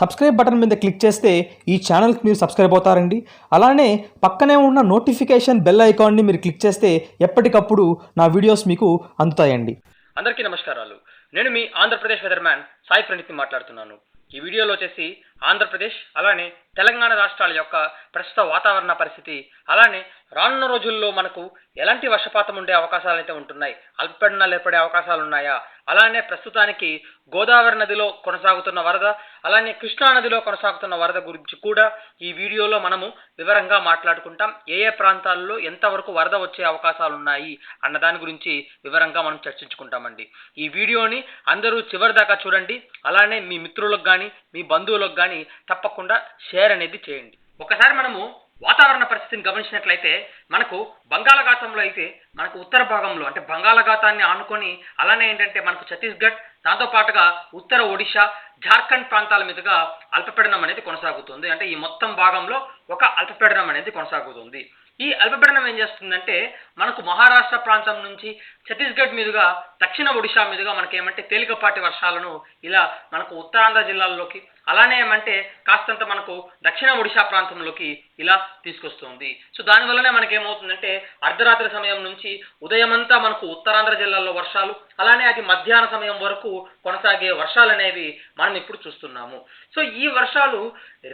Subscribe button మీద click చేస్తే ఈ ఛానల్కి మీరు సబ్స్క్రైబ్ అవుతారండి. అలానే పక్కనే ఉన్న నోటిఫికేషన్ బెల్ ఐకాన్ని మీరు క్లిక్ చేస్తే ఎప్పటికప్పుడు నా వీడియోస్ మీకు అందుతాయండి. అందరికీ నమస్కారాలు. నేను మీ ఆంధ్రప్రదేశ్ వెదర్మ్యాన్ సాయి ప్రణిత్ని మాట్లాడుతున్నాను. ఈ వీడియోలో వచ్చేసి ఆంధ్రప్రదేశ్ అలానే తెలంగాణ రాష్ట్రాల యొక్క ప్రస్తుత వాతావరణ పరిస్థితి అలానే రానున్న రోజుల్లో మనకు ఎలాంటి వర్షపాతం ఉండే అవకాశాలు అయితే ఉంటున్నాయి? అల్పపీడనాలు ఏర్పడే అవకాశాలు ఉన్నాయా? అలానే ప్రస్తుతానికి గోదావరి నదిలో కొనసాగుతున్న వరద అలానే కృష్ణా నదిలో కొనసాగుతున్న వరద గురించి కూడా ఈ వీడియోలో మనము వివరంగా మాట్లాడుకుంటాం. ఏ ఏ ప్రాంతాల్లో ఎంతవరకు వరద వచ్చే అవకాశాలు ఉన్నాయి అన్న దాని గురించి వివరంగా మనం చర్చించుకుంటామండి. ఈ వీడియోని అందరూ చివరి దాకా చూడండి. అలానే మీ మిత్రులకు కానీ మీ బంధువులకు కానీ తప్పకుండా షేర్ అనేది చేయండి. ఒకసారి మనము వాతావరణ పరిస్థితిని గమనించినట్లయితే మనకు బంగాళాఖాతంలో అయితే మనకు ఉత్తర భాగంలో అంటే బంగాళాఖాతాన్ని ఆనుకొని అలానే ఏంటంటే మనకు ఛత్తీస్గఢ్ దాంతో పాటుగా ఉత్తర ఒడిశా జార్ఖండ్ ప్రాంతాల మీదుగా అల్పపీడనం అనేది కొనసాగుతుంది. అంటే ఈ మొత్తం భాగంలో ఒక అల్పపీడనం అనేది కొనసాగుతుంది. ఈ అల్పపీడనం ఏం చేస్తుందంటే మనకు మహారాష్ట్ర ప్రాంతం నుంచి ఛత్తీస్గఢ్ మీదుగా దక్షిణ ఒడిశా మీదుగా మనకి ఏమంటే తేలికపాటి వర్షాలను ఇలా మనకు ఉత్తరాంధ్ర జిల్లాల్లోకి అలానే ఏమంటే కాస్తంత మనకు దక్షిణ ఒడిశా ప్రాంతంలోకి ఇలా తీసుకొస్తుంది. సో దానివల్లనే మనకి ఏమవుతుందంటే అర్ధరాత్రి సమయం నుంచి ఉదయమంతా మనకు ఉత్తరాంధ్ర జిల్లాల్లో వర్షాలు అలానే అది మధ్యాహ్న సమయం వరకు కొనసాగే వర్షాలు అనేవి మనం ఇప్పుడు చూస్తున్నాము. సో ఈ వర్షాలు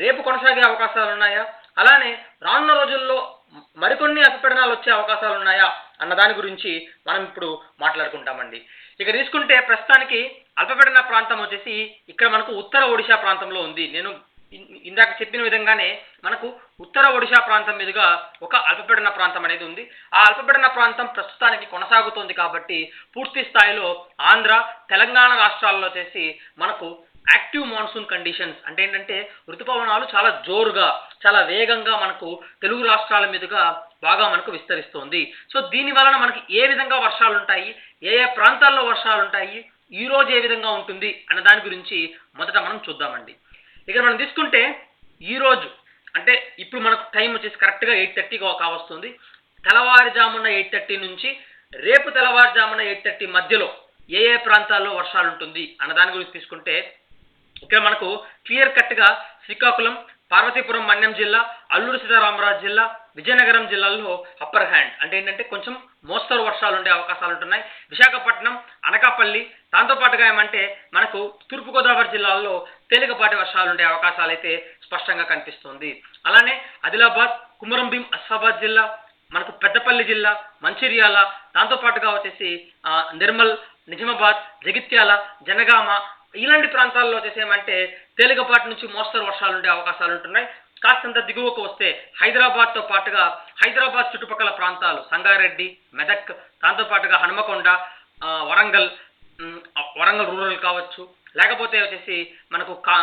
రేపు కొనసాగే అవకాశాలు ఉన్నాయా అలానే రానున్న రోజుల్లో మరికొన్ని అల్పపీడనాలు వచ్చే అవకాశాలు ఉన్నాయా అన్న దాని గురించి మనం ఇప్పుడు మాట్లాడుకుంటామండి. ఇక తీసుకుంటే ప్రస్తుతానికి అల్పపీడన ప్రాంతం వచ్చేసి ఇక్కడ మనకు ఉత్తర ఒడిశా ప్రాంతంలో ఉంది. నేను ఇందాక చెప్పిన విధంగానే మనకు ఉత్తర ఒడిశా ప్రాంతం మీదుగా ఒక అల్పపీడన ప్రాంతం అనేది ఉంది. ఆ అల్పపీడన ప్రాంతం ప్రస్తుతానికి కొనసాగుతోంది కాబట్టి పూర్తి స్థాయిలో ఆంధ్ర తెలంగాణ రాష్ట్రాల్లో వచ్చేసి మనకు యాక్టివ్ మాన్సూన్ కండిషన్స్ అంటే ఏంటంటే ఋతుపవనాలు చాలా జోరుగా చాలా వేగంగా మనకు తెలుగు రాష్ట్రాల మీదుగా బాగా మనకు విస్తరిస్తోంది. సో దీని వలన మనకి ఏ విధంగా వర్షాలు ఉంటాయి ఏ ఏ ప్రాంతాల్లో వర్షాలు ఉంటాయి ఈ రోజు ఏ విధంగా ఉంటుంది అన్న దాని గురించి మొదట మనం చూద్దామండి. ఇక మనం తీసుకుంటే ఈ రోజు అంటే ఇప్పుడు మనకు టైం వచ్చేసి కరెక్ట్గా ఎయిట్ థర్టీ కావస్తుంది. తెల్లవారుజామున ఎయిట్ థర్టీ నుంచి రేపు తెల్లవారుజామున ఎయిట్ థర్టీ మధ్యలో ఏ ఏ ప్రాంతాల్లో వర్షాలు ఉంటుంది అన్న దాని గురించి తీసుకుంటే ఇక్కడ మనకు క్లియర్ కట్గా శ్రీకాకుళం పార్వతీపురం మన్యం జిల్లా అల్లూరు సీతారామరాజు జిల్లా విజయనగరం జిల్లాల్లో అప్పర్ హ్యాండ్ అంటే ఏంటంటే కొంచెం మోస్తరు వర్షాలు ఉండే అవకాశాలు ఉంటున్నాయి. విశాఖపట్నం అనకాపల్లి దాంతోపాటుగా ఏమంటే మనకు తూర్పుగోదావరి జిల్లాల్లో తేలికపాటి వర్షాలు ఉండే అవకాశాలు అయితే స్పష్టంగా కనిపిస్తుంది. అలానే ఆదిలాబాద్ కుమరంభీం అస్సాబాద్ జిల్లా మనకు పెద్దపల్లి జిల్లా మంచిర్యాల దాంతోపాటుగా వచ్చేసి నిర్మల్ నిజామాబాద్ జగిత్యాల జనగామ ఇలాంటి ప్రాంతాల్లో వచ్చేసి ఏమంటే తేలికపాటి నుంచి మోస్తరు వర్షాలు ఉండే అవకాశాలు ఉంటున్నాయి. కాస్తంత దిగువకు వస్తే హైదరాబాద్తో పాటుగా హైదరాబాద్ చుట్టుపక్కల ప్రాంతాలు సంగారెడ్డి మెదక్ దాంతోపాటుగా హనుమకొండ వరంగల్ వరంగల్ రూరల్ కావచ్చు. లేకపోతే వచ్చేసి మనకు కా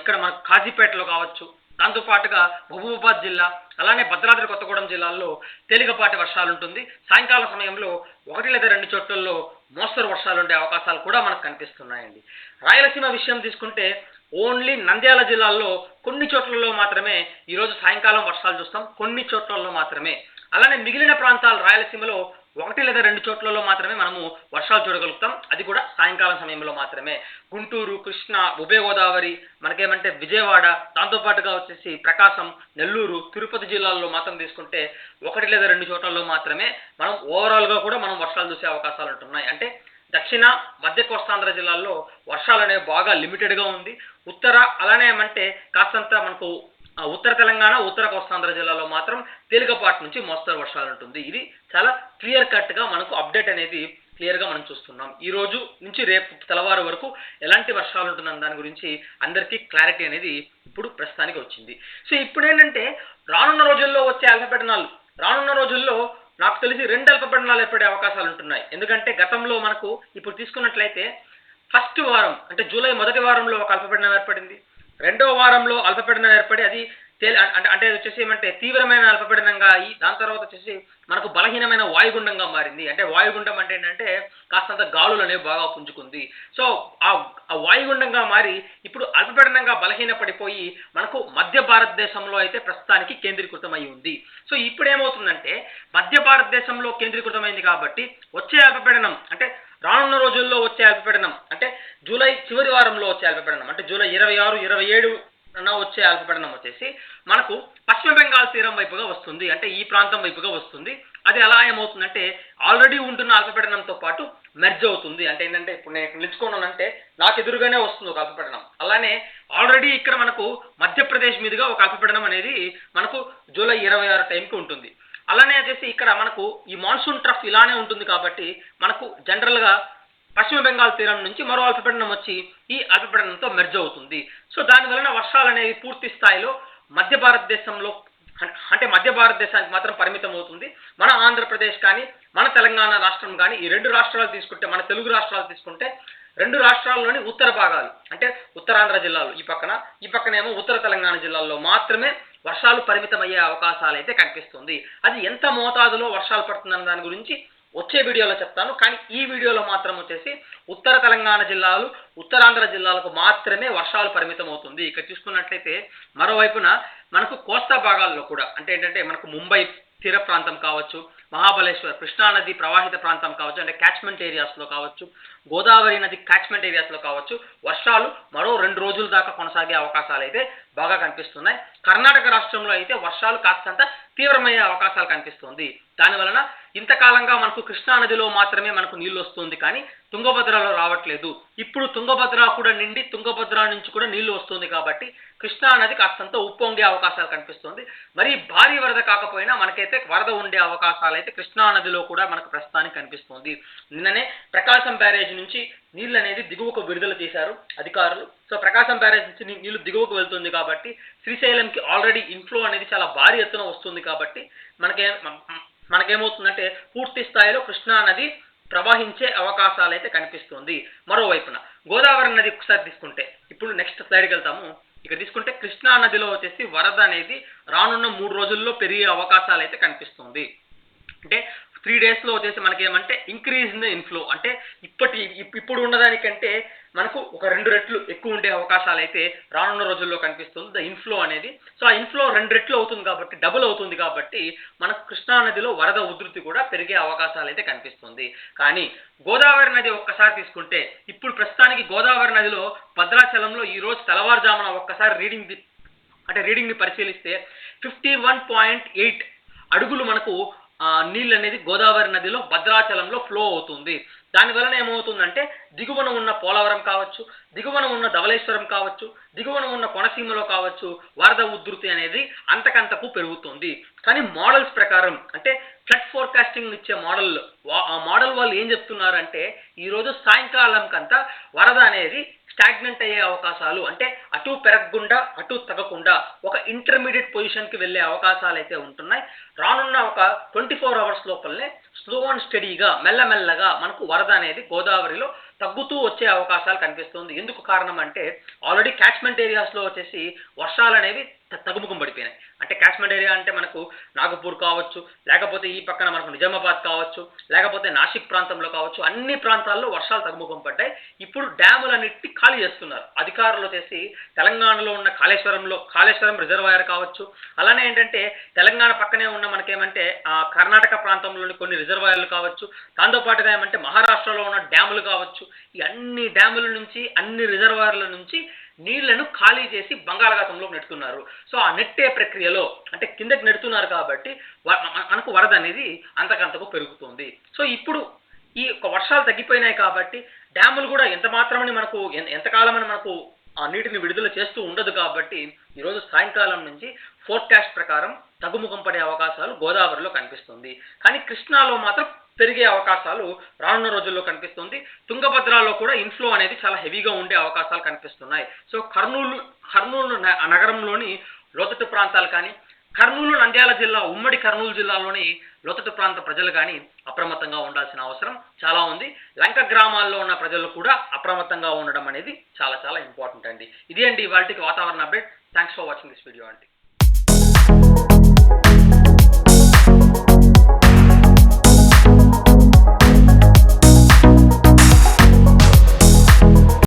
ఇక్కడ మనకు కాజీపేటలో కావచ్చు. దాంతోపాటుగా మహబూబాబాద్ జిల్లా అలానే భద్రాద్రి కొత్తగూడెం జిల్లాల్లో తేలికపాటి వర్షాలు ఉంటుంది. సాయంకాల సమయంలో ఒకటి లేదా రెండు చోట్లలో మోస్తరు వర్షాలు ఉండే అవకాశాలు కూడా మనకు కనిపిస్తున్నాయండి. రాయలసీమ విషయం తీసుకుంటే ఓన్లీ నంద్యాల జిల్లాల్లో కొన్ని చోట్లలో మాత్రమే ఈరోజు సాయంకాలం వర్షాలు చూస్తాం. కొన్ని చోట్లలో మాత్రమే. అలానే మిగిలిన ప్రాంతాలు రాయలసీమలో ఒకటి లేదా రెండు చోట్లలో మాత్రమే మనము వర్షాలు చూడగలుగుతాం. అది కూడా సాయంకాలం సమయంలో మాత్రమే. గుంటూరు కృష్ణా ఉభయ గోదావరి మనకేమంటే విజయవాడ దాంతోపాటుగా వచ్చేసి ప్రకాశం నెల్లూరు తిరుపతి జిల్లాల్లో మాత్రం తీసుకుంటే ఒకటి లేదా రెండు చోట్లలో మాత్రమే మనం ఓవరాల్గా కూడా మనం వర్షాలు చూసే అవకాశాలు ఉంటున్నాయి. అంటే దక్షిణ మధ్య కోస్తాంధ్ర జిల్లాల్లో వర్షాలు అనేవి బాగా లిమిటెడ్గా ఉంది. ఉత్తర అలానే ఏమంటే కాస్తంత మనకు ఉత్తర తెలంగాణ ఉత్తర కోస్తాంధ్ర జిల్లాలో మాత్రం తేలికపాటి నుంచి మోస్తరు వర్షాలు ఉంటుంది ఇది చాలా క్లియర్ కట్గా మనకు అప్డేట్ అనేది క్లియర్గా మనం చూస్తున్నాం. ఈ రోజు నుంచి రేపు తెల్లవారు వరకు ఎలాంటి వర్షాలు ఉంటుందన్న దాని గురించి అందరికీ క్లారిటీ అనేది ఇప్పుడు ప్రస్తుతానికి వచ్చింది. సో ఇప్పుడు ఏంటంటే రానున్న రోజుల్లో వచ్చే అల్పపట్టణాలు రానున్న రోజుల్లో నాకు తెలిసి రెండు అల్పపట్టణాలు ఏర్పడే అవకాశాలు ఉంటున్నాయి ఎందుకంటే గతంలో మనకు ఇప్పుడు తీసుకున్నట్లయితే ఫస్ట్ వారం అంటే జూలై మొదటి వారంలో ఒక అల్పపీడనం ఏర్పడింది. రెండో వారంలో అల్పపీడనం ఏర్పడి అది తేలి అంటే అంటే వచ్చేసి ఏమంటే తీవ్రమైన అల్పపీడనంగా అయ్యి దాని తర్వాత వచ్చేసి మనకు బలహీనమైన వాయుగుండంగా మారింది. అంటే వాయుగుండం అంటే ఏంటంటే కాస్తంత గాలులు అనేవి బాగా పుంజుకుంది. సో ఆ ఆ వాయుగుండంగా మారి ఇప్పుడు అల్పపీడనంగా బలహీన పడిపోయి మనకు మధ్య భారతదేశంలో అయితే ప్రస్తుతానికి కేంద్రీకృతమై ఉంది. సో ఇప్పుడు ఏమవుతుందంటే మధ్య భారతదేశంలో కేంద్రీకృతమైంది కాబట్టి వచ్చే అల్పపీడనం అంటే రానున్న రోజుల్లో వచ్చే అల్పపీడనం అంటే జూలై చివరి వారంలో వచ్చే అల్పపీడనం అంటే జూలై ఇరవై ఆరు ఇరవై ఏడు వచ్చే అల్పపీడనం వచ్చేసి మనకు పశ్చిమ బెంగాల్ తీరం వైపుగా వస్తుంది అంటే ఈ ప్రాంతం వైపుగా వస్తుంది. అది ఎలా ఏమవుతుందంటే ఆల్రెడీ ఉంటున్న అల్పపీడనంతో పాటు మెర్జ్ అవుతుంది. అంటే ఏంటంటే ఇప్పుడు నేను ఇక్కడ నిలుచుకున్నానంటే నాకు ఎదురుగానే వస్తుంది ఒక అల్పపీడనం. అలానే ఆల్రెడీ ఇక్కడ మనకు మధ్యప్రదేశ్ మీదుగా ఒక అల్పపీడనం అనేది మనకు జూలై ఇరవై ఆరు టైంకి ఉంటుంది. అలానే వచ్చేసి ఇక్కడ మనకు ఈ మాన్సూన్ ట్రఫ్ ఇలానే ఉంటుంది కాబట్టి మనకు జనరల్గా పశ్చిమ బెంగాల్ తీరం నుంచి మరో అల్పపీడనం వచ్చి ఈ అల్పపీడనంతో మెర్జ్ అవుతుంది. సో దాని వలన వర్షాలు అనేవి పూర్తి స్థాయిలో మధ్య భారతదేశంలో అంటే మధ్య భారతదేశానికి మాత్రం పరిమితం అవుతుంది. మన ఆంధ్రప్రదేశ్ కానీ మన తెలంగాణ రాష్ట్రం కానీ ఈ రెండు రాష్ట్రాలు తీసుకుంటే మన తెలుగు రాష్ట్రాలు తీసుకుంటే రెండు రాష్ట్రాల్లోని ఉత్తర భాగాలు అంటే ఉత్తరాంధ్ర జిల్లాలు ఈ పక్కన ఈ పక్కనేమో ఉత్తర తెలంగాణ జిల్లాల్లో మాత్రమే వర్షాలు పరిమితమయ్యే అవకాశాలు అయితే కనిపిస్తుంది. అది ఎంత మోతాదులో వర్షాలు పడుతుందన్న దాని గురించి వచ్చే వీడియోలో చెప్తాను. కానీ ఈ వీడియోలో మాత్రం వచ్చేసి ఉత్తర తెలంగాణ జిల్లాలు ఉత్తరాంధ్ర జిల్లాలకు మాత్రమే వర్షాలు పరిమితం అవుతుంది ఇక్కడ చూసుకున్నట్లయితే మరోవైపున మనకు కోస్తా భాగాల్లో కూడా అంటే ఏంటంటే మనకు ముంబై తీర ప్రాంతం కావచ్చు మహాబలేశ్వర్ కృష్ణానది ప్రవాహిత ప్రాంతం కావచ్చు అంటే క్యాచ్మెంట్ ఏరియాస్లో కావచ్చు గోదావరి నది క్యాచ్మెంట్ ఏరియాస్లో కావచ్చు వర్షాలు మరో రెండు రోజుల దాకా కొనసాగే అవకాశాలు అయితే బాగా కనిపిస్తున్నాయి. కర్ణాటక రాష్ట్రంలో అయితే వర్షాలు కాస్తంత తీవ్రమయ్యే అవకాశాలు కనిపిస్తుంది. దాని వలన ఇంతకాలంగా మనకు కృష్ణా నదిలో మాత్రమే మనకు నీళ్ళు వస్తుంది కానీ తుంగభద్రలో రావట్లేదు. ఇప్పుడు తుంగభద్ర కూడా నిండి తుంగభద్ర నుంచి కూడా నీళ్ళు వస్తుంది కాబట్టి కృష్ణానది కాస్తంత ఉప్పొంగే అవకాశాలు కనిపిస్తుంది. మరి భారీ వరద కాకపోయినా మనకైతే వరద ఉండే అవకాశాలు అయితే కృష్ణా నదిలో కూడా మనకు ప్రస్తుతానికి కనిపిస్తుంది. నిన్ననే ప్రకాశం బ్యారేజ్ నుంచి నీళ్ళు అనేది దిగువకు విడుదల చేశారు అధికారులు. సో ప్రకాశం బ్యారేజ్ నుంచి నీళ్ళు దిగువకు వెళ్తుంది కాబట్టి శ్రీశైలంకి ఆల్రెడీ ఇన్ఫ్లో అనేది చాలా భారీ ఎత్తున వస్తుంది కాబట్టి మనకే మనకేమవుతుందంటే పూర్తి స్థాయిలో కృష్ణా నది ప్రవహించే అవకాశాలు అయితే కనిపిస్తుంది. మరోవైపున గోదావరి నది ఒకసారి తీసుకుంటే ఇప్పుడు నెక్స్ట్ స్లైడ్కి వెళ్తాము. ఇక తీసుకుంటే కృష్ణా నదిలో వచ్చేసి వరద అనేది రానున్న మూడు రోజుల్లో పెరిగే అవకాశాలు అయితే కనిపిస్తుంది. అంటే త్రీ డేస్లో వచ్చేసి మనకి ఏమంటే ఇంక్రీజ్ ఇన్ ద ఇన్ఫ్లో అంటే ఇప్పటి ఇప్- ఇప్పుడు ఉన్నదానికంటే మనకు ఒక రెండు రెట్లు ఎక్కువ ఉండే అవకాశాలు అయితే రానున్న రోజుల్లో కనిపిస్తుంది. ద ఇన్ఫ్లో అనేది. సో ఆ ఇన్ఫ్లో రెండు రెట్లు అవుతుంది కాబట్టి డబుల్ అవుతుంది కాబట్టి మనకు కృష్ణా నదిలో వరద ఉధృతి కూడా పెరిగే అవకాశాలు అయితే కనిపిస్తుంది. కానీ గోదావరి నది ఒక్కసారి తీసుకుంటే ఇప్పుడు ప్రస్తుతానికి గోదావరి నదిలో భద్రాచలంలో ఈ రోజు తెల్లవారుజామున ఒక్కసారి రీడింగ్ అంటే రీడింగ్ని పరిశీలిస్తే ఫిఫ్టీ వన్ పాయింట్ ఎయిట్ అడుగులు మనకు నీళ్ళు అనేది గోదావరి నదిలో భద్రాచలంలో ఫ్లో అవుతుంది. దాని వలన ఏమవుతుందంటే దిగువన ఉన్న పోలవరం కావచ్చు దిగువన ఉన్న ధవళేశ్వరం కావచ్చు దిగువన ఉన్న కొనసీమలో కావచ్చు వరద ఉధృతి అనేది అంతకంతకు పెరుగుతుంది. కానీ మోడల్స్ ప్రకారం అంటే ఫ్లడ్ ఫోర్కాస్టింగ్ ఇచ్చే మోడల్ ఆ మోడల్ వాళ్ళు ఏం చెప్తున్నారంటే ఈరోజు సాయంకాలం కంతా వరద అనేది స్టాగ్నెంట్ అయ్యే అవకాశాలు అంటే అటు పెరగకుండా అటు తగ్గకుండా ఒక ఇంటర్మీడియట్ పొజిషన్కి వెళ్ళే అవకాశాలు అయితే ఉంటున్నాయి. రానున్న ఒక ట్వంటీ ఫోర్ అవర్స్ లోపలనే స్లో అండ్ స్టడీగా మెల్లమెల్లగా మనకు వరద అనేది గోదావరిలో తగ్గుతూ వచ్చే అవకాశాలు కనిపిస్తుంది. ఎందుకు కారణం అంటే ఆల్రెడీ క్యాచ్మెంట్ ఏరియాస్లో వచ్చేసి వర్షాలు అనేవి తగ్గుముఖం పడిపోయినాయి. అంటే కాశ్మీర్ ఏరియా అంటే మనకు నాగపూర్ కావచ్చు లేకపోతే ఈ పక్కన మనకు నిజామాబాద్ కావచ్చు లేకపోతే నాసిక్ ప్రాంతంలో కావచ్చు అన్ని ప్రాంతాల్లో వర్షాలు తగ్గుముఖం పడ్డాయి. ఇప్పుడు డ్యాములన్నిటి ఖాళీ చేస్తున్నారు. అధికారులు వచ్చేసి తెలంగాణలో ఉన్న కాళేశ్వరంలో కాళేశ్వరం రిజర్వాయర్ కావచ్చు. అలానే ఏంటంటే తెలంగాణ పక్కనే ఉన్న మనకేమంటే కర్ణాటక ప్రాంతంలోని కొన్ని రిజర్వాయర్లు కావచ్చు. దాంతోపాటుగా ఏమంటే మహారాష్ట్రలో ఉన్న డ్యాములు కావచ్చు. ఈ అన్ని డ్యాముల నుంచి అన్ని రిజర్వాయర్ల నుంచి నీళ్ళను ఖాళీ చేసి బంగాళాఖాతంలో నెడుతున్నారు సో ఆ నెట్టే ప్రక్రియలో అంటే కిందకి నెడుతున్నారు కాబట్టి వ- మనకు వరద అనేది అంతకంతకు పెరుగుతుంది. సో ఇప్పుడు ఈ యొక్క వర్షాలు తగ్గిపోయినాయి కాబట్టి డ్యాములు కూడా ఎంత మాత్రమని మనకు ఎంతకాలమని మనకు ఆ నీటిని విడుదల చేస్తూ ఉండదు కాబట్టి ఈరోజు సాయంకాలం నుంచి ఫోర్కాస్ట్ ప్రకారం తగ్గుముఖం పడే అవకాశాలు గోదావరిలో కనిపిస్తుంది. కానీ కృష్ణాలో మాత్రం పెరిగే అవకాశాలు రానున్న రోజుల్లో కనిపిస్తుంది. తుంగభద్రలో కూడా ఇన్ఫ్లో అనేది చాలా హెవీగా ఉండే అవకాశాలు కనిపిస్తున్నాయి. సో కర్నూలు కర్నూలు నగరంలోని లోతట్టు ప్రాంతాలు కానీ కర్నూలు నంద్యాల జిల్లా ఉమ్మడి కర్నూలు జిల్లాలోని లోతట్టు ప్రాంత ప్రజలు కానీ అప్రమత్తంగా ఉండాల్సిన అవసరం చాలా ఉంది. లంక గ్రామాల్లో ఉన్న ప్రజలు కూడా అప్రమత్తంగా ఉండడం అనేది చాలా చాలా ఇంపార్టెంట్ అండి. ఇదే అండి వాటికి వాతావరణ update. Thanks for watching this video అండి